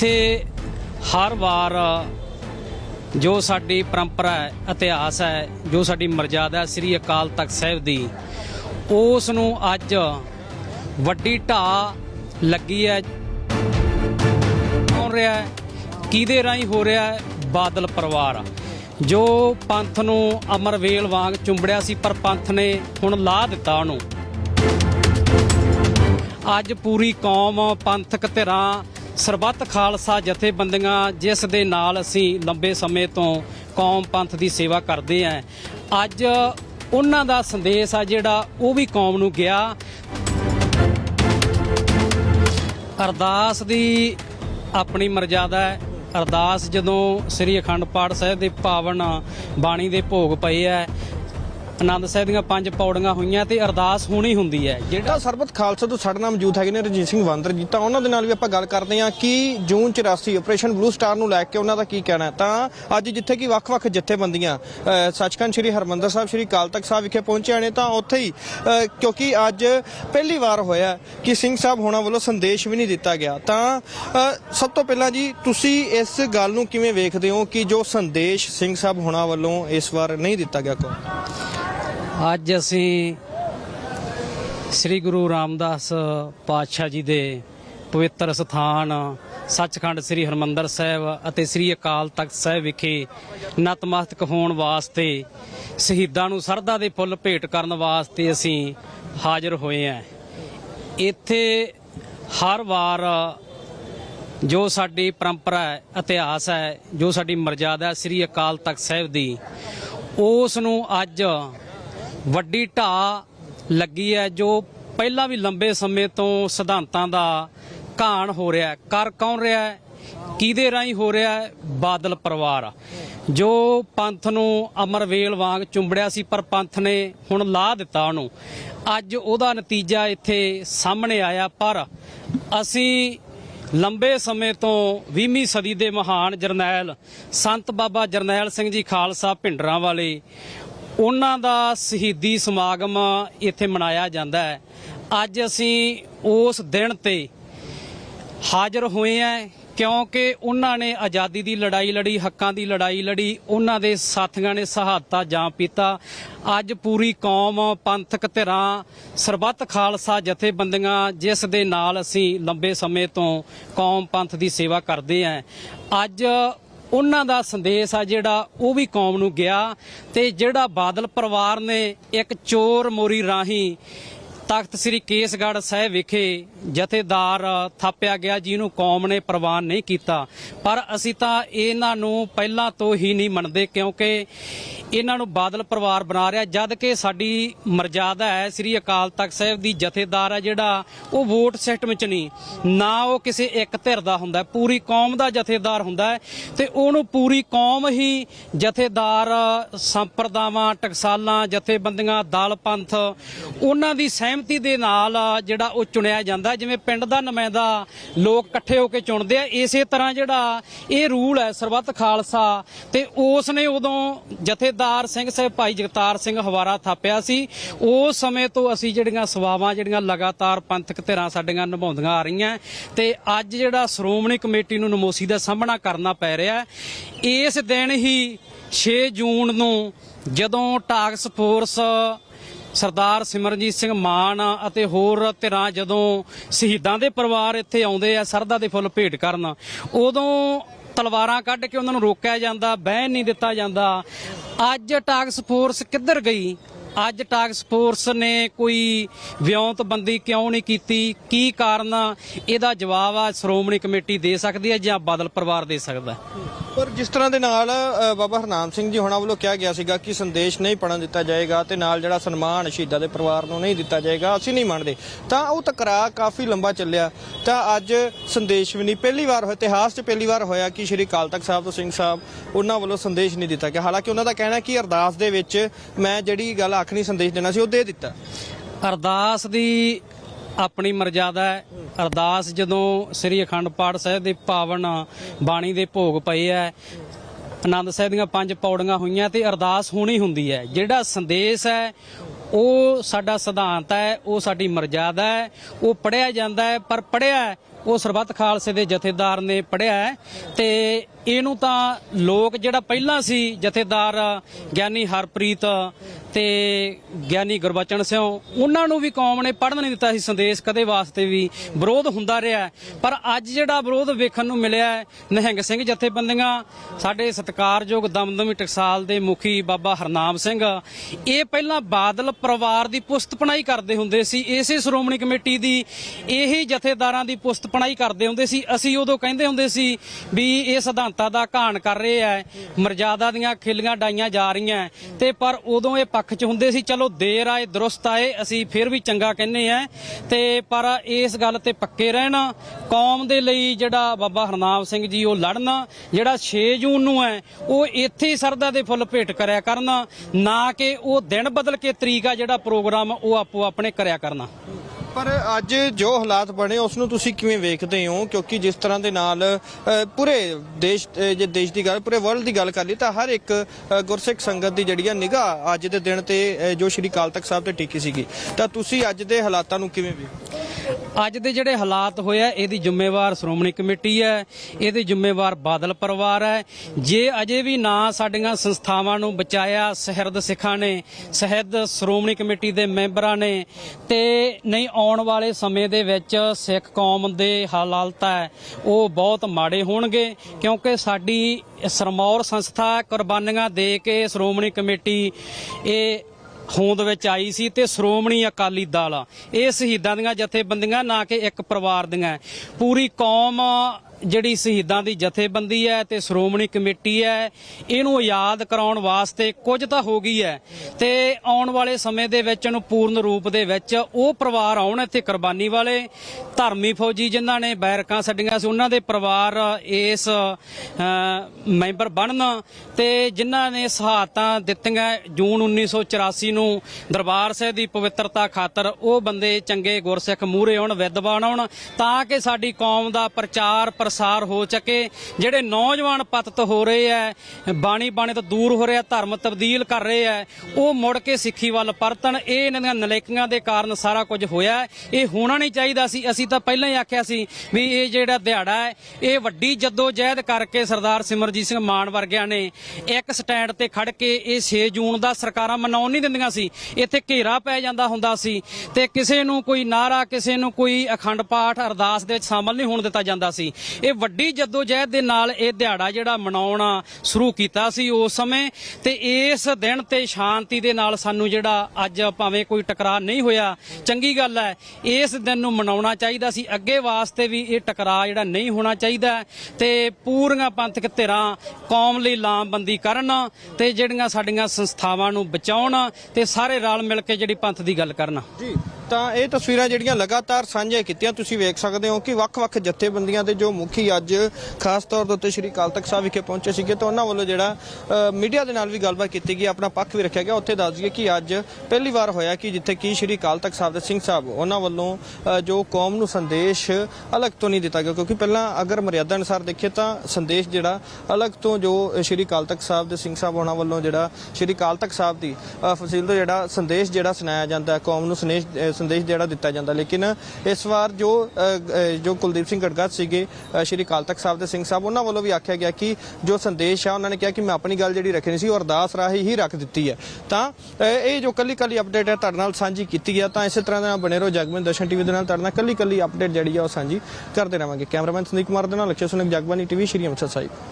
ਇੱਥੇ ਹਰ ਵਾਰ ਜੋ ਸਾਡੀ ਪਰੰਪਰਾ ਹੈ, ਇਤਿਹਾਸ ਹੈ, ਜੋ ਸਾਡੀ ਮਰਜ਼ਾਦਾ ਸ੍ਰੀ ਅਕਾਲ ਤਖਤ ਸਾਹਿਬ ਦੀ, ਉਸ ਨੂੰ ਅੱਜ ਵੱਡੀ ਢਾਹ ਲੱਗੀ ਹੈ। ਹੋ ਰਿਹਾ ਹੈ? ਕਿਹਦੇ ਰਾਹੀਂ ਹੋ ਰਿਹਾ ਹੈ? ਬਾਦਲ ਪਰਿਵਾਰ। ਜੋ ਪੰਥ ਨੂੰ ਅਮਰਵੇਲ ਵਾਂਗ ਚੁੰਬੜਿਆ ਸੀ, ਪਰ ਪੰਥ ਨੇ ਹੁਣ ਲਾਹ ਦਿੱਤਾ ਉਹਨੂੰ। ਅੱਜ ਪੂਰੀ ਕੌਮ ਪੰਥਕ ਧਿਰਾਂ ਸਰਬੱਤ ਖਾਲਸਾ ਜਥੇਬੰਦੀਆਂ, ਜਿਸ ਦੇ ਨਾਲ ਅਸੀਂ ਲੰਬੇ ਸਮੇਂ ਤੋਂ ਕੌਮ ਪੰਥ ਦੀ ਸੇਵਾ ਕਰਦੇ ਆਂ। ਅੱਜ ਉਹਨਾਂ ਦਾ ਸੰਦੇਸ਼ ਆ ਜਿਹੜਾ ਉਹ ਵੀ ਕੌਮ ਨੂੰ ਗਿਆ। ਅਰਦਾਸ ਦੀ ਆਪਣੀ ਮਰਜ਼ਾਦਾ ਹੈ। ਅਰਦਾਸ ਜਦੋਂ ਸ੍ਰੀ ਅਖੰਡ ਪਾਠ ਸਾਹਿਬ ਦੇ ਪਾਵਨ ਬਾਣੀ ਦੇ ਭੋਗ ਪਏ ਐ ਆਨੰਦ ਸਾਹਿਬ ਦੀਆਂ ਪੰਜ ਪੌੜੀਆਂ ਹੋਈਆਂ ਤੇ ਅਰਦਾਸ ਹੋਣੀ ਹੁੰਦੀ ਹੈ। ਜਿਹੜਾ ਸਰਬਤ ਖਾਲਸਾ ਤੋਂ ਸਾਡੇ ਨਾਲ ਮੌਜੂਦ ਹੈਗੇ ਨੇ ਰਜੀਤ ਸਿੰਘ ਵਾਂਦਰ ਜੀ। ਤਾਂ ਉਹਨਾਂ ਦੇ ਨਾਲ ਵੀ ਆਪਾਂ ਗੱਲ ਕਰਦੇ ਹਾਂ ਕਿ ਜੂਨ 84 ਆਪਰੇਸ਼ਨ ਬਲੂ ਸਟਾਰ ਨੂੰ ਲੈ ਕੇ ਉਹਨਾਂ ਦਾ ਕੀ ਕਹਿਣਾ ਤਾਂ ਅੱਜ ਜਿੱਥੇ ਕਿ ਵੱਖ-ਵੱਖ ਜਥੇਬੰਦੀਆਂ ਸੱਚਖੰਡ ਸ੍ਰੀ ਹਰਮੰਦਰ ਸਾਹਿਬ, ਸ੍ਰੀ ਅਕਾਲ ਤਖਤ ਸਾਹਿਬ ਵਿਖੇ ਪਹੁੰਚੇ ਨੇ, ਤਾਂ ਉੱਥੇ ਹੀ ਕਿਉਂਕਿ ਅੱਜ ਪਹਿਲੀ ਵਾਰ ਹੋਇਆ ਕਿ ਸਿੰਘ ਸਾਹਿਬ ਹੋਣਾ ਵੱਲੋਂ ਸੰਦੇਸ਼ ਵੀ ਨਹੀਂ ਦਿੱਤਾ ਗਿਆ। ਤਾਂ ਸਭ ਤੋਂ ਪਹਿਲਾਂ ਜੀ, ਤੁਸੀਂ ਇਸ ਗੱਲ ਨੂੰ ਕਿਵੇਂ ਵੇਖਦੇ ਹੋ ਕਿ ਜੋ ਸੰਦੇਸ਼ ਸਿੰਘ ਸਾਹਿਬ ਹੋਣਾ ਵੱਲੋਂ ਇਸ ਵਾਰ ਨਹੀਂ ਦਿੱਤਾ ਗਿਆ ਕੋ ਅੱਜ ਅਸੀਂ ਸ੍ਰੀ ਗੁਰੂ ਰਾਮਦਾਸ ਪਾਤਸ਼ਾਹ ਜੀ ਦੇ ਪਵਿੱਤਰ ਸਥਾਨ, ਸੱਚਖੰਡ ਸ੍ਰੀ ਹਰਮੰਦਰ ਸਾਹਿਬ ਅਤੇ ਸ੍ਰੀ ਅਕਾਲ ਤਖਤ ਸਾਹਿਬ ਵਿਖੇ ਨਤਮਸਤਕ ਹੋਣ ਵਾਸਤੇ, ਸ਼ਹੀਦਾਂ ਨੂੰ ਸਰਦਾ ਦੇ ਫੁੱਲ ਭੇਟ ਕਰਨ ਵਾਸਤੇ ਅਸੀਂ ਹਾਜ਼ਰ ਹੋਏ ਹਾਂ। ਇੱਥੇ ਹਰ ਵਾਰ ਜੋ ਸਾਡੀ ਪਰੰਪਰਾ ਹੈ, ਇਤਿਹਾਸ ਹੈ, ਜੋ ਸਾਡੀ ਮਰਜ਼ਾਦਾ ਸ੍ਰੀ ਅਕਾਲ ਤਖਤ ਸਾਹਿਬ ਦੀ, ਉਸ ਨੂੰ ਅੱਜ ਵੱਡੀ ਢਾਹ ਲੱਗੀ ਹੈ, ਜੋ ਪਹਿਲਾਂ ਵੀ ਲੰਬੇ ਸਮੇਂ ਤੋਂ ਸਿਧਾਂਤਾਂ ਦਾ ਘਾਣ ਹੋ ਰਿਹਾ ਹੈ। ਕਰ ਕੌਣ ਰਿਹਾ ਹੈ? ਕਿਹਦੇ ਰਾਹੀਂ ਹੋ ਰਿਹਾ ਹੈ? ਬਾਦਲ ਪਰਿਵਾਰ। ਜੋ ਪੰਥ ਨੂੰ ਅਮਰਵੇਲ ਵਾਂਗ ਚੁੰਬੜਿਆ ਸੀ, ਪਰ ਪੰਥ ਨੇ ਹੁਣ ਲਾ ਦਿੱਤਾ ਉਹਨੂੰ। ਅੱਜ ਉਹਦਾ ਨਤੀਜਾ ਇੱਥੇ ਸਾਹਮਣੇ ਆਇਆ, ਪਰ ਅਸੀਂ ਲੰਬੇ ਸਮੇਂ ਤੋਂ 20ਵੀਂ ਸਦੀ ਦੇ ਮਹਾਨ ਜਰਨੈਲ ਸੰਤ ਬਾਬਾ ਜਰਨੈਲ ਸਿੰਘ ਜੀ ਖਾਲਸਾ ਭਿੰਡਰਾਂ ਵਾਲੇ ਉਹਨਾਂ ਦਾ ਸ਼ਹੀਦੀ ਸਮਾਗਮ ਇੱਥੇ ਮਨਾਇਆ ਜਾਂਦਾ ਹੈ। ਅੱਜ ਅਸੀਂ ਉਸ ਦਿਨ ਤੇ ਹਾਜ਼ਰ ਹੋਏ ਆ ਕਿਉਂਕਿ ਉਹਨਾਂ ਨੇ ਆਜ਼ਾਦੀ ਦੀ ਲੜਾਈ ਲੜੀ, ਹੱਕਾਂ ਦੀ ਲੜਾਈ ਲੜੀ, ਉਹਨਾਂ ਦੇ ਸਾਥੀਆਂ ਨੇ ਸ਼ਹਾਦਤਾਂ ਜਾਂ ਪੀਤਾ। ਅੱਜ ਪੂਰੀ ਕੌਮ ਪੰਥਕ ਧਿਰਾਂ ਸਰਬੱਤ ਖਾਲਸਾ ਜਥੇਬੰਦੀਆਂ ਜਿਸ ਦੇ ਨਾਲ ਅਸੀਂ ਲੰਬੇ ਸਮੇਂ ਤੋਂ ਕੌਮ ਪੰਥ ਦੀ ਸੇਵਾ ਕਰਦੇ ਆਂ ਅੱਜ ਉਹਨਾਂ ਦਾ ਸੰਦੇਸ਼ ਆ ਜਿਹੜਾ ਉਹ ਵੀ ਕੌਮ ਨੂੰ ਗਿਆ ਤੇ ਜਿਹੜਾ ਬਾਦਲ ਪਰਿਵਾਰ ਨੇ ਇੱਕ ਚੋਰ ਮੋਰੀ ਰਾਹੀਂ ਤਖਤ ਸ੍ਰੀ ਕੇਸਗੜ੍ਹ ਸਾਹਿਬ ਵਿਖੇ ਜਥੇਦਾਰ ਥਾਪਿਆ ਗਿਆ ਜਿਹਨੂੰ ਕੌਮ ਨੇ ਪ੍ਰਵਾਨ ਨਹੀਂ ਕੀਤਾ। ਪਰ ਅਸੀਂ ਤਾਂ ਇਹਨਾਂ ਨੂੰ ਪਹਿਲਾਂ ਤੋਂ ਹੀ ਨਹੀਂ ਮੰਨਦੇ ਕਿਉਂਕਿ ਇਹਨਾਂ ਨੂੰ ਬਾਦਲ ਪਰਿਵਾਰ ਬਣਾ ਰਿਹਾ। ਜਦ ਕਿ ਸਾਡੀ ਮਰਜ਼ਾਦਾ ਹੈ, ਸ੍ਰੀ ਅਕਾਲ ਤਖਤ ਸਾਹਿਬ ਦੀ ਜਥੇਦਾਰ ਹੈ ਜਿਹੜਾ, ਉਹ ਵੋਟ ਸਿਸਟਮ ਚ ਨਹੀਂ। ਨਾ ਉਹ ਕਿਸੇ ਇੱਕ ਧਿਰ ਦਾ ਹੁੰਦਾ, ਪੂਰੀ ਕੌਮ ਦਾ ਜਥੇਦਾਰ ਹੁੰਦਾ ਹੈ ਤੇ ਉਹਨੂੰ ਪੂਰੀ ਕੌਮ ਹੀ ਜਥੇਦਾਰ, ਸੰਪਰਦਾਵਾਂ, ਟਕਸਾਲਾਂ, ਜਥੇਬੰਦੀਆਂ, ਦਲ, ਪੰਥ, ਉਹਨਾਂ ਦੀ ਸਹਿਮਤੀ ਦੇ ਨਾਲ ਜਿਹੜਾ ਉਹ ਚੁਣਿਆ ਜਾਂਦਾ। ਜਿਵੇਂ ਪਿੰਡ ਦਾ ਨੁਮਾਇੰਦਾ ਲੋਕ ਇਕੱਠੇ ਹੋ ਕੇ ਚੁਣਦੇ ਆ, ਇਸੇ ਤਰ੍ਹਾਂ ਜਿਹੜਾ ਇਹ ਰੂਲ ਹੈ ਸਰਬੱਤ ਖਾਲਸਾ, ਤੇ ਉਸ ਨੇ ਉਦੋਂ ਜਥੇਦਾਰ ਸਿੰਘ ਸਾਹਿਬ ਭਾਈ ਜਗਤਾਰ ਸਿੰਘ ਹਵਾਰਾ ਥਾਪਿਆ ਸੀ। ਉਸ ਸਮੇਂ ਤੋਂ ਅਸੀਂ ਜਿਹੜੀਆਂ ਸਵਾਵਾਂ ਜਿਹੜੀਆਂ ਲਗਾਤਾਰ ਪੰਥਕ ਧਿਰਾਂ ਸਾਡੀਆਂ ਨਿਭਾਉਂਦੀਆਂ ਆ ਰਹੀਆਂ, ਤੇ ਅੱਜ ਜਿਹੜਾ ਸ਼੍ਰੋਮਣੀ ਕਮੇਟੀ ਨੂੰ ਨਮੋਸੀ ਦਾ ਸਾਹਮਣਾ ਕਰਨਾ ਪੈ ਰਿਹਾ ਇਸ ਦਿਨ ਹੀ 6 ਜੂਨ ਨੂੰ ਜਦੋਂ ਟਾਕਸ ਫੋਰਸ ਸਰਦਾਰ ਸਿਮਰਨਜੀਤ ਸਿੰਘ ਮਾਨ ਅਤੇ ਹੋਰ ਧਿਰਾਂ ਜਦੋਂ ਸ਼ਹੀਦਾਂ ਦੇ ਪਰਿਵਾਰ ਇੱਥੇ ਆਉਂਦੇ ਆ, ਸਰਦਾ ਦੇ ਫੁੱਲ ਭੇਟ ਕਰਨ, ਉਦੋਂ ਤਲਵਾਰਾਂ ਕੱਢ ਕੇ ਉਹਨਾਂ ਨੂੰ ਰੋਕਿਆ ਜਾਂਦਾ, ਬਹਿਣ ਨਹੀਂ ਦਿੱਤਾ ਜਾਂਦਾ। ਅੱਜ ਟਾਕਸ ਫੋਰਸ ਕਿੱਧਰ ਗਈ? ਅੱਜ ਟਾਕਸ ਫੋਰਸ ਨੇ ਕੋਈ ਵਿਉਂਤਬੰਦੀ ਕਿਉਂ ਨਹੀਂ ਕੀਤੀ? ਕੀ ਕਾਰਨ? ਇਹਦਾ ਜਵਾਬ ਆ, ਸ਼੍ਰੋਮਣੀ ਕਮੇਟੀ ਦੇ ਸਕਦੀ ਹੈ ਜਾਂ ਬਾਦਲ ਪਰਿਵਾਰ ਦੇ ਸਕਦਾ? ਪਰ ਜਿਸ ਤਰ੍ਹਾਂ ਦੇ ਨਾਲ ਬਾਬਾ ਹਰਨਾਮ ਸਿੰਘ ਜੀ ਹੋਣਾ ਵੱਲੋਂ ਕਿਹਾ ਗਿਆ ਸੀਗਾ ਕਿ ਸੰਦੇਸ਼ ਨਹੀਂ ਪੜਨ ਦਿੱਤਾ ਜਾਏਗਾ ਤੇ ਨਾਲ ਜਿਹੜਾ ਸਨਮਾਨ ਸ਼ਹੀਦਾਂ ਦੇ ਪਰਿਵਾਰ ਨੂੰ ਨਹੀਂ ਦਿੱਤਾ ਜਾਏਗਾ, ਅਸੀਂ ਨਹੀਂ ਮੰਨਦੇ। ਤਾਂ ਉਹ ਤਕਰਾਰ ਕਾਫੀ ਲੰਬਾ ਚੱਲਿਆ। ਤਾਂ ਅੱਜ ਸੰਦੇਸ਼ ਵੀ ਨਹੀਂ, ਪਹਿਲੀ ਵਾਰ ਹੋਇਆ, ਇਤਿਹਾਸ 'ਚ ਪਹਿਲੀ ਵਾਰ ਹੋਇਆ ਕਿ ਸ਼੍ਰੀ ਅਕਾਲ ਤਖਤ ਸਾਹਿਬ ਤੋਂ ਸਿੰਘ ਸਾਹਿਬ ਉਹਨਾਂ ਵੱਲੋਂ ਸੰਦੇਸ਼ ਨਹੀਂ ਦਿੱਤਾ ਗਿਆ। ਹਾਲਾਂਕਿ ਉਹਨਾਂ ਦਾ ਕਹਿਣਾ ਕਿ ਅਰਦਾਸ ਦੇ ਵਿੱਚ ਮੈਂ ਜਿਹੜੀ ਗੱਲ ਆਖਣੀ ਸੰਦੇਸ਼ ਦੇਣਾ ਸੀ, ਉਹ ਦੇ ਦਿੱਤਾ। ਅਰਦਾਸ ਦੀ ਆਪਣੀ ਮਰਜ਼ਾਦਾ ਹੈ। ਅਰਦਾਸ ਜਦੋਂ ਸ੍ਰੀ ਅਖੰਡ ਪਾਠ ਸਾਹਿਬ ਦੇ ਪਾਵਨ ਬਾਣੀ ਦੇ ਭੋਗ ਪਏ ਐ ਆਨੰਦ ਸਾਹਿਬ ਦੀਆਂ ਪੰਜ ਪੌੜੀਆਂ ਹੋਈਆਂ ਤੇ ਅਰਦਾਸ ਹੋਣੀ ਹੁੰਦੀ ਹੈ। ਜਿਹੜਾ ਸੰਦੇਸ਼ ਹੈ, ਉਹ ਸਾਡਾ ਸਿਧਾਂਤ ਹੈ, ਉਹ ਸਾਡੀ ਮਰਜ਼ਾਦਾ ਹੈ। ਉਹ ਪੜਿਆ ਜਾਂਦਾ ਹੈ, ਪਰ ਪੜਿਆ ਉਹ ਸਰਬੱਤ ਖਾਲਸੇ ਦੇ ਜਥੇਦਾਰ ਨੇ ਪੜਿਆ ਹੈ ਤੇ ਇਹਨੂੰ ਤਾਂ ਲੋਕ ਜਿਹੜਾ ਪਹਿਲਾਂ ਸੀ ਜਥੇਦਾਰ ਗਿਆਨੀ ਹਰਪ੍ਰੀਤ ਤੇ ਗਿਆਨੀ ਗੁਰਬਚਨ ਸਿੰਘ ਉਹਨਾਂ ਨੂੰ ਵੀ ਕੌਮ ਨੇ ਪੜ੍ਹਨ ਨਹੀਂ ਦਿੱਤਾ ਸੀ ਸੰਦੇਸ਼ ਕਦੇ ਵਾਸਤੇ ਵੀ ਵਿਰੋਧ ਹੁੰਦਾ ਰਿਹਾ ਪਰ ਅੱਜ ਜਿਹੜਾ ਵਿਰੋਧ ਵੇਖਣ ਨੂੰ ਮਿਲਿਆ ਹੈ, ਨਿਹੰਗ ਸਿੰਘ ਜਥੇਬੰਦੀਆਂ ਸਾਡੇ ਸਤਿਕਾਰਯੋਗ ਦਮਦਮੀ ਟਕਸਾਲ ਦੇ ਮੁਖੀ ਬਾਬਾ ਹਰਨਾਮ ਸਿੰਘ ਇਹ ਪਹਿਲਾਂ ਬਾਦਲ ਪਰਿਵਾਰ ਦੀ ਪੁਸਤਪਣਾਈ ਕਰਦੇ ਹੁੰਦੇ ਸੀ ਇਸੇ ਸ਼੍ਰੋਮਣੀ ਕਮੇਟੀ ਦੀ ਇਹੀ ਜਥੇਦਾਰਾਂ ਦੀ ਪੁਸਤਪਣਾਈ ਕਰਦੇ ਹੁੰਦੇ ਸੀ ਅਸੀਂ ਉਦੋਂ ਕਹਿੰਦੇ ਹੁੰਦੇ ਸੀ ਵੀ ਇਹ ਸਿਧਾਂਤ ਦਾ ਘਾਣ ਕਰ ਰਹੇ ਐ, ਮਰਜ਼ਾਦਾ ਦੀਆਂ ਖਿੱਲੀਆਂ ਡਾਈਆਂ ਜਾ ਰਹੀਆਂ ਤੇ ਪਰ ਉਦੋਂ ਇਹ ਪੱਖ 'ਚ ਹੁੰਦੇ ਸੀ, ਚਲੋ ਦੇਰ ਆਏ, ਦਰੁਸਤ ਆਏ, ਅਸੀਂ ਫਿਰ ਵੀ ਚੰਗਾ ਕਹਿੰਨੇ ਆ ਤੇ ਪਰ ਇਸ ਗੱਲ ਤੇ ਪੱਕੇ ਰਹਿਣ, ਕੌਮ ਦੇ ਲਈ ਜਿਹੜਾ ਬਾਬਾ ਹਰਨਾਮ ਸਿੰਘ ਜੀ ਉਹ ਲੜਨ, ਜਿਹੜਾ 6 ਜੂਨ ਨੂੰ ਹੈ ਉਹ ਇੱਥੇ ਹੀ ਸਰਦਾ ਦੇ ਫੁੱਲ ਭੇਟ ਕਰਿਆ ਕਰਨ, ਨਾ ਕਿ ਉਹ ਦਿਨ ਬਦਲ ਕੇ ਤਰੀਕਾ ਜਿਹੜਾ ਪ੍ਰੋਗਰਾਮ ਉਹ ਆਪੋ ਆਪਣੇ ਕਰਿਆ ਕਰਨਾ। ਪਰ ਅੱਜ ਜੋ ਹਾਲਾਤ ਬਣੇ ਉਸ ਨੂੰ ਤੁਸੀਂ ਕਿਵੇਂ ਵੇਖਦੇ ਹੋ? ਕਿਉਂਕਿ ਜਿਸ ਤਰ੍ਹਾਂ ਦੇ ਨਾਲ ਪੂਰੇ ਦੇਸ਼ ਜੇ ਦੇਸ਼ ਦੀ ਗੱਲ, ਪੂਰੇ ਵਰਲਡ ਦੀ ਗੱਲ ਕਰ ਲਈ ਤਾਂ ਹਰ ਇੱਕ ਗੁਰਸਿੱਖ ਸੰਗਤ ਦੀ ਜਿਹੜੀ ਆ ਨਿਗਾਹ ਅੱਜ ਦੇ ਦਿਨ ਤੇ ਜੋ ਸ਼੍ਰੀ ਕਾਲ ਤਖਤ ਸਾਹਿਬ ਤੇ ਟਿਕੀ ਸੀਗੀ। ਤਾਂ ਤੁਸੀਂ ਅੱਜ ਦੇ ਹਾਲਾਤਾਂ ਨੂੰ ਕਿਵੇਂ ਵੇਖਦੇ ਅੱਜ ਦੇ ਜਿਹੜੇ ਹਾਲਾਤ ਹੋਏ ਆ ਇਹਦੀ ਜ਼ਿੰਮੇਵਾਰ ਸ਼੍ਰੋਮਣੀ ਕਮੇਟੀ ਹੈ, ਇਹਦੀ ਜ਼ਿੰਮੇਵਾਰ ਬਾਦਲ ਪਰਿਵਾਰ ਹੈ। ਜੇ ਅਜੇ ਵੀ ਨਾ ਸਾਡੀਆਂ ਸੰਸਥਾਵਾਂ ਨੂੰ ਬਚਾਇਆ ਸਹਿਰਦ ਸਿੱਖਾਂ ਨੇ ਸਹਿਦ ਸ਼੍ਰੋਮਣੀ ਕਮੇਟੀ ਦੇ ਮੈਂਬਰਾਂ ਨੇ, ਤੇ ਨਹੀਂ ਆਉਣ ਵਾਲੇ ਸਮੇਂ ਦੇ ਵਿੱਚ ਸਿੱਖ ਕੌਮ ਦੇ ਹਾਲਾਤ ਹੈ, ਉਹ ਬਹੁਤ ਮਾੜੇ ਹੋਣਗੇ, ਕਿਉਂਕਿ ਸਾਡੀ ਸਰਮੌਰ ਸੰਸਥਾ ਕੁਰਬਾਨੀਆਂ ਦੇ ਕੇ ਸ਼੍ਰੋਮਣੀ ਕਮੇਟੀ ਇਹ ਹੋਂਦ ਵਿੱਚ ਆਈ ਸੀ ਤੇ ਸ਼੍ਰੋਮਣੀ ਅਕਾਲੀ ਦਲ ਇਹ ਸ਼ਹੀਦਾਂ ਦੀਆਂ ਜਥੇਬੰਦੀਆਂ ਨਾ ਕਿ ਇੱਕ ਪਰਿਵਾਰ ਦੀਆਂ। ਪੂਰੀ ਕੌਮ ਜਿਹੜੀ ਸ਼ਹੀਦਾਂ ਦੀ ਜਥੇਬੰਦੀ ਹੈ ਤੇ ਸ਼੍ਰੋਮਣੀ ਕਮੇਟੀ ਹੈ, ਇਹਨੂੰ ਯਾਦ ਕਰਾਉਣ ਵਾਸਤੇ ਕੁਝ ਤਾਂ ਹੋ ਗਈ ਹੈ। ਤੇ ਆਉਣ ਵਾਲੇ ਸਮੇਂ ਦੇ ਵਿੱਚ ਇਹਨੂੰ ਪੂਰਨ ਰੂਪ ਦੇ ਵਿੱਚ ਉਹ ਪਰਿਵਾਰ ਆਉਣ ਇੱਥੇ ਕੁਰਬਾਨੀ ਵਾਲੇ, ਧਰਮੀ ਫੌਜੀ ਜਿਨ੍ਹਾਂ ਨੇ ਬੈਰਕਾਂ ਛੱਡੀਆਂ ਸੀ, ਉਹਨਾਂ ਦੇ ਪਰਿਵਾਰ ਇਸ ਮੈਂਬਰ ਬਣਨ ਤੇ ਜਿਨ੍ਹਾਂ ਨੇ ਸਹਾਇਤਾਂ ਦਿੱਤੀਆਂ ਜੂਨ 1984 ਨੂੰ ਦਰਬਾਰ ਸਾਹਿਬ ਦੀ ਪਵਿੱਤਰਤਾ ਖਾਤਰ, ਉਹ ਬੰਦੇ ਚੰਗੇ ਗੁਰਸਿੱਖ ਮੂਹਰੇ ਆਉਣ, ਵਿਦਵਾਨ ਆਉਣ, ਤਾਂ ਕਿ ਸਾਡੀ ਕੌਮ ਦਾ ਪ੍ਰਚਾਰ ਪ੍ਰਸਾਰ ਹੋ ਚੱਕੇ। ਜਿਹੜੇ ਨੌਜਵਾਨ ਪਤਤ ਹੋ ਰਹੇ ਐ, ਬਾਣੀ ਬਾਣੇ ਤੋਂ ਦੂਰ ਹੋ ਰਹੇ ਆ ਧਰਮ ਤਬਦੀਲ ਕਰ ਰਹੇ ਐ, ਉਹ ਮੁੜ ਕੇ ਸਿੱਖੀ ਵੱਲ ਪਰਤਣ। ਇਹ ਇਹਨਾਂ ਦੀਆਂ ਨਲੇਕੀਆਂ ਦੇ ਕਾਰਨ ਸਾਰਾ ਕੁਝ ਹੋਇਆ ਇਹ ਹੋਣਾ ਨਹੀਂ ਚਾਹੀਦਾ ਸੀ। ਅਸੀਂ ਤਾਂ ਪਹਿਲਾਂ ਹੀ ਆਖਿਆ ਸੀ ਵੀ ਇਹ ਜਿਹੜਾ ਦਿਹਾੜਾ ਹੈ ਇਹ ਵੱਡੀ ਜੱਦੋ ਜਹਿਦ ਕਰਕੇ ਸਰਦਾਰ ਸਿਮਰਜੀਤ ਸਿੰਘ ਮਾਨ ਵਰਗਿਆਂ ਨੇ ਇੱਕ ਸਟੈਂਡ ਤੇ ਖੜ ਕੇ ਇਹ 6 ਜੂਨ ਦਾ ਸਰਕਾਰਾਂ ਮਨਾਉਣ ਨਹੀਂ ਦਿੰਦੀਆਂ ਸੀ। ਇੱਥੇ ਘੇਰਾ ਪੈ ਜਾਂਦਾ ਹੁੰਦਾ ਸੀ ਤੇ ਕਿਸੇ ਨੂੰ ਕੋਈ ਨਾਰਾ ਕਿਸੇ ਨੂੰ ਕੋਈ ਅਖੰਡ ਪਾਠ ਅਰਦਾਸ ਦੇ ਵਿੱਚ ਸ਼ਾਮਲ ਨਹੀਂ ਹੋਣ ਦਿੱਤਾ ਜਾਂਦਾ ਸੀ। ਇਹ ਵੱਡੀ ਜੱਦੋ ਜਹਿਦ ਦੇ ਨਾਲ ਇਹ ਦਿਹਾੜਾ ਜਿਹੜਾ ਮਨਾਉਣਾ ਸ਼ੁਰੂ ਕੀਤਾ ਸੀ ਉਸ ਸਮੇਂ ਤੇ ਇਸ ਦਿਨ ਤੇ ਸ਼ਾਂਤੀ ਦੇ ਨਾਲ ਸਾਨੂੰ ਜਿਹੜਾ ਅੱਜ ਭਾਵੇਂ ਕੋਈ ਟਕਰਾਅ ਨਹੀਂ ਹੋਇਆ, ਚੰਗੀ ਗੱਲ ਹੈ, ਇਸ ਦਿਨ ਨੂੰ ਮਨਾਉਣਾ ਚਾਹੀਦਾ ਸੀ। ਅੱਗੇ ਵਾਸਤੇ ਵੀ ਇਹ ਟਕਰਾਅ ਜਿਹੜਾ ਨਹੀਂ ਹੋਣਾ ਚਾਹੀਦਾ ਹੈ ਤੇ ਪੂਰੀਆਂ ਪੰਥਕ ਧਿਰਾਂ ਕੌਮ ਲਈ ਲਾਮਬੰਦੀ ਕਰਨ ਤੇ ਜਿਹੜੀਆਂ ਸਾਡੀਆਂ ਸੰਸਥਾਵਾਂ ਨੂੰ ਬਚਾਉਣ ਤੇ ਸਾਰੇ ਰਲ ਮਿਲ ਕੇ ਜਿਹੜੀ ਪੰਥ ਦੀ ਗੱਲ ਕਰਨ। ਜੀ। ਤਾਂ ਇਹ ਤਸਵੀਰਾਂ ਜਿਹੜੀਆਂ ਲਗਾਤਾਰ ਸਾਂਝੀਆਂ ਕੀਤੀਆਂ ਤੁਸੀਂ ਵੇਖ ਸਕਦੇ ਹੋ ਕਿ ਵੱਖ-ਵੱਖ ਜਥੇਬੰਦੀਆਂ ਦੇ ਜੋ ਮੁਖੀ ਅੱਜ ਖਾਸ ਤੌਰ ਦੇ ਉੱਤੇ ਸ਼੍ਰੀ ਕਾਲ ਤਖਤ ਸਾਹਿਬ ਵਿਖੇ ਪਹੁੰਚੇ ਸੀਗੇ ਤਾਂ ਉਹਨਾਂ ਵੱਲੋਂ ਜਿਹੜਾ ਮੀਡੀਆ ਦੇ ਨਾਲ ਵੀ ਗੱਲਬਾਤ ਕੀਤੀ ਗਈ ਆਪਣਾ ਪੱਖ ਵੀ ਰੱਖਿਆ ਗਿਆ। ਉੱਥੇ ਦੱਸ ਦਈਏ ਕਿ ਅੱਜ ਪਹਿਲੀ ਵਾਰ ਹੋਇਆ ਕਿ ਜਿੱਥੇ ਕਿ ਸ਼੍ਰੀ ਕਾਲ ਤਖਤ ਸਾਹਿਬ ਦੇ ਸਿੰਘ ਸਾਹਿਬ ਉਹਨਾਂ ਵੱਲੋਂ ਜੋ ਕੌਮ ਨੂੰ ਸੰਦੇਸ਼ ਅਲੱਗ ਤੋਂ ਨਹੀਂ ਦਿੱਤਾ ਗਿਆ ਕਿਉਂਕਿ ਪਹਿਲਾਂ ਅਗਰ ਮਰਿਆਦਾ ਅਨੁਸਾਰ ਦੇਖੀਏ ਤਾਂ ਸੰਦੇਸ਼ ਜਿਹੜਾ ਅਲੱਗ ਤੋਂ ਜੋ ਸ਼੍ਰੀ ਕਾਲ ਤਖਤ ਸਾਹਿਬ ਦੇ ਸਿੰਘ ਸਾਹਿਬ ਉਹਨਾਂ ਵੱਲੋਂ ਜਿਹੜਾ ਸ਼੍ਰੀ ਕਾਲ ਤਖਤ ਸਾਹਿਬ ਦੀ ਅ, ਫਸੀਲ ਤੋਂ ਜਿਹੜਾ ਸੰਦੇਸ਼ ਜਿਹੜਾ ਸੁਣਾਇਆ ਜਾਂਦਾ ਹੈ ਕੌਮ ਨੂੰ ਸੰਦੇਸ਼ ਸੰਦੇਸ਼ ਜਿਹੜਾ ਦਿੱਤਾ ਜਾਂਦਾ। ਲੇਕਿਨ ਇਸ ਵਾਰ ਜੋ ਜੋ ਕੁਲਦੀਪ ਸਿੰਘ ਗੜਗੜ ਸੀਗੇ ਸ਼੍ਰੀ ਕਾਲ ਤਖਤ ਸਾਹਿਬ ਦੇ ਸਿੰਘ ਸਾਹਿਬ, ਉਹਨਾਂ ਵੱਲੋਂ ਵੀ ਆਖਿਆ ਗਿਆ ਕਿ ਜੋ ਸੰਦੇਸ਼ ਆ, ਉਹਨਾਂ ਨੇ ਕਿਹਾ ਕਿ ਮੈਂ ਆਪਣੀ ਗੱਲ ਜਿਹੜੀ ਰੱਖਣੀ ਸੀ, ਉਹ ਅਰਦਾਸ ਰਾਹੀਂ ਹੀ ਰੱਖ ਦਿੱਤੀ ਹੈ। ਤਾਂ ਇਹ ਜੋ ਕੱਲੀ ਕੱਲੀ ਅਪਡੇਟ ਹੈ, ਤੁਹਾਡੇ ਨਾਲ ਸਾਂਝੀ ਕੀਤੀ ਹੈ ਤਾਂ ਇਸੇ ਤਰ੍ਹਾਂ ਦੇ ਨਾਲ ਬਣੇ ਰਹੋ ਜਗਮਨ ਦਰਸ਼ਨ ਟੀਵੀ ਦੇ ਨਾਲ। ਤੁਹਾਡੇ ਨਾਲ ਕੱਲੀ ਕੱਲੀ ਅਪਡੇਟ ਜਿਹੜੀ ਆ, ਉਹ ਸਾਂਝੀ ਕਰਦੇ ਰਹਾਂਗੇ ਕੈਮਰਾਮੈਨ ਸੰਦੀਪ ਕੁਮਾਰ ਦੇ ਨਾਲ ਲక్ష్య ਸੁਨਕ ਜਗਬਾਨੀ ਟੀਵੀ ਸ਼੍ਰੀ ਅੰਮ੍ਰਿਤਸਰ ਸਾਹਿਬ।